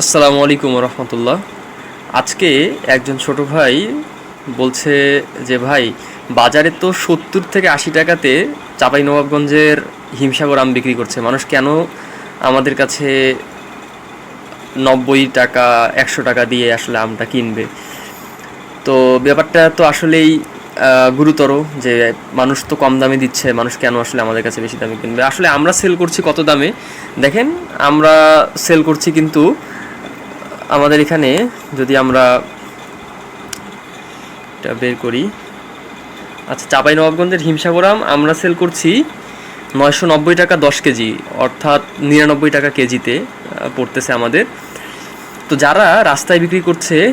আসসালামু আলাইকুম রহমতুল্লাহ। আজকে একজন ছোট ভাই বলছে যে, ভাই, বাজারে তো সত্তর থেকে আশি টাকাতে চাপাই নবাবগঞ্জের হিমসাগর আম বিক্রি করছে। মানুষ কেন আমাদের কাছে নব্বই টাকা, একশো টাকা দিয়ে আসলে আমটা কিনবে? তো ব্যাপারটা তো আসলেই গুরুতর যে, মানুষ তো কম দামে দিচ্ছে। মানুষ কেন আসলে আমাদের কাছে বেশি দামে কিনবে? আসলে আমরা সেল করছি কত দামে? দেখেন, আমরা সেল করছি কিন্তু আমাদের এখানে যদি আমরা এটা বের করি আচ্ছা চাপাই নবাবগঞ্জের হিমসাগরাম আমরা সেল করছি নয়শো নব্বই টাকা দশ কেজি, অর্থাৎ নিরানব্বই টাকা কেজিতে পড়তেছে আমাদের। তো যারা রাস্তায় বিক্রি করছে,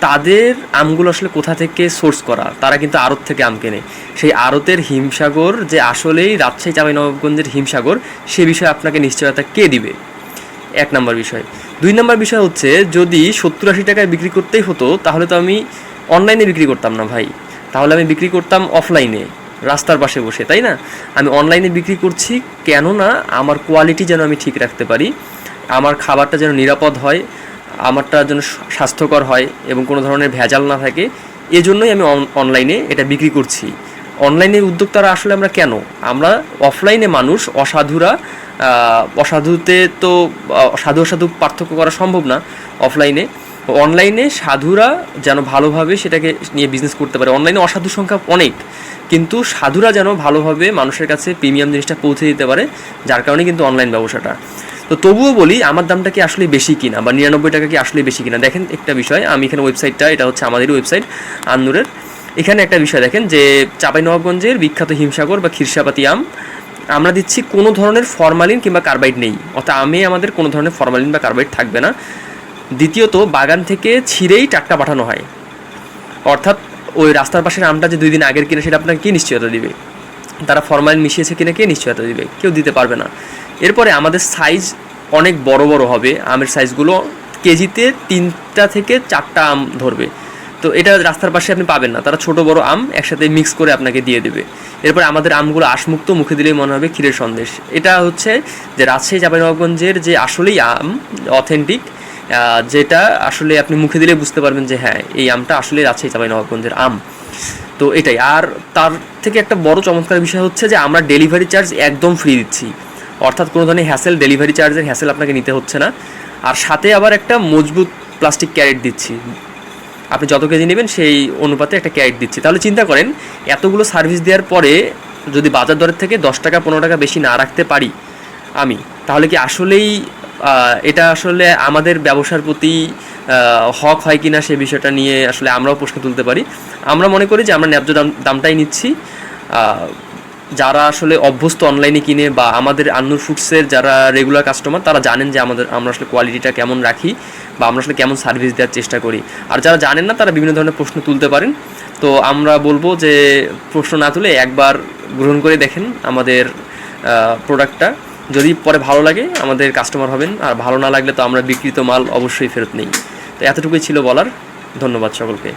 তাদের আমগুলো আসলে কোথা থেকে সোর্স করা? তারা কিন্তু আড়ত থেকে আম কেনে। সেই আড়তের হিমসাগর, যে আসলেই রাজশাহী চাপাই নবাবগঞ্জের হিমসাগর, সে বিষয়ে আপনাকে নিশ্চয়তা কে দিবে? এক নম্বর বিষয়। দুই নম্বর বিষয় হচ্ছে, যদি সত্তর আশি টাকায় বিক্রি করতেই হতো, তাহলে তো আমি অনলাইনে বিক্রি করতাম না ভাই। তাহলে আমি বিক্রি করতাম অফলাইনে, রাস্তার পাশে বসে, তাই না? আমি অনলাইনে বিক্রি করছি কেননা আমার কোয়ালিটি যেন আমি ঠিক রাখতে পারি, আমার খাবারটা যেন নিরাপদ হয়, আমারটা যেন স্বাস্থ্যকর হয় এবং কোনো ধরনের ভেজাল না থাকে, এজন্যই আমি অন- অনলাইনে এটা বিক্রি করছি। অনলাইনে উদ্যোক্তারা আসলে আমরা কেন? আমরা অফলাইনে মানুষ, অসাধুরা অসাধুতে তো সাধু অসাধু পার্থক্য করা সম্ভব না অফলাইনে অনলাইনে সাধুরা যেন ভালোভাবে সেটাকে নিয়ে বিজনেস করতে পারে। অনলাইনে অসাধু সংখ্যা অনেক, কিন্তু সাধুরা যেন ভালোভাবে মানুষের কাছে প্রিমিয়াম জিনিসটা পৌঁছে দিতে পারে, যার কারণে কিন্তু অনলাইন ব্যবসাটা। তো তবুও বলি, আমার দামটা কি আসলে বেশি কিনা, বা নিরানব্বই টাকা কি আসলে বেশি কিনা? দেখেন একটা বিষয়, আমি এখানে ওয়েবসাইটটা এটা হচ্ছে আমাদের ওয়েবসাইট আন্নুরের। এখানে একটা বিষয় দেখেন যে চাঁপাইনবাবগঞ্জের বিখ্যাত হিমসাগর বা ক্ষীরসাপাতি আম, আমরা দিচ্ছি কোনো ধরনের ফরমালিন কিংবা কার্বাইড নেই। অর্থাৎ আমে আমাদের কোনো ধরনের ফরমালিন বা কার্বাইড থাকবে না। দ্বিতীয়ত, বাগান থেকে ছিঁড়েই টাটকা পাঠানো হয়। অর্থাৎ ওই রাস্তার পাশের আমটা যে দুই দিন আগের কিনে, সেটা আপনাকে কে নিশ্চয়তা দিবে? তারা ফরমালিন মিশিয়েছে কিনা কে নিশ্চয়তা দিবে? কেউ দিতে পারবে না। এরপরে আমাদের সাইজ অনেক বড় বড় হবে। আমের সাইজগুলো কেজিতে তিনটা থেকে চারটা আম ধরবে। তো এটা রাস্তার পাশে আপনি পাবেন না। তারা ছোট, বড় আম একসাথে মিক্স করে আপনাকে দিয়ে দেবে। এরপর আমাদের আমগুলো আশমুক্ত, মুখে দিলেই মনে হবে ক্ষীরের সন্দেশ। এটা হচ্ছে যে রাজশাহী চাঁপাইনবাবগঞ্জের যে আসলেই আম অথেন্টিক যেটা আসলে আপনি মুখে দিলে বুঝতে পারবেন যে হ্যাঁ এই আমটা আসলে রাজশাহী চাঁপাইনবাবগঞ্জের আম। তো এটাই। আর তার থেকে একটা বড় চমৎকার বিষয় হচ্ছে যে আমরা ডেলিভারি চার্জ একদম ফ্রি দিচ্ছি। অর্থাৎ কোনো ধরনের হ্যাসেল ডেলিভারি চার্জের হ্যাসেল আপনাকে নিতে হচ্ছে না। আর সাথে আবার একটা মজবুত প্লাস্টিক ক্যারেট দিচ্ছি। আপনি যত কেজি নেবেন, সেই অনুপাতে একটা ক্যারেট দিচ্ছি। তাহলে চিন্তা করেন, এতগুলো সার্ভিস দেওয়ার পরে যদি বাজার দরের থেকে দশ টাকা, পনেরো টাকা বেশি না রাখতে পারি আমি, তাহলে কি আসলেই এটা আসলে আমাদের ব্যবসার প্রতি হক হয় কি না সে বিষয়টা নিয়ে আসলে আমরাও প্রশ্ন তুলতে পারি। আমরা মনে করি যে আমরা ন্যায্য দাম, দামটাই নিচ্ছি। যারা আসলে অভ্যস্ত অনলাইনে কিনে বা আমাদের আন্নুর ফুডসের যারা রেগুলার কাস্টমার তারা জানেন যে আমাদের, আমরা আসলে কোয়ালিটিটা কেমন রাখি বা আমরা আসলে কেমন সার্ভিস দেওয়ার চেষ্টা করি। আর যারা জানেন না, তারা বিভিন্ন ধরনের প্রশ্ন তুলতে পারেন। তো আমরা বলব যে, প্রশ্ন না তুলে একবার গ্রহণ করে দেখেন আমাদের প্রোডাক্টটা যদি পরে ভালো লাগে, আমাদের কাস্টমার হবেন। আর ভালো না লাগলে তো আমরা বিক্রিত মাল অবশ্যই ফেরত নেই। তো এতটুকুই ছিল বলার। ধন্যবাদ সকলকে।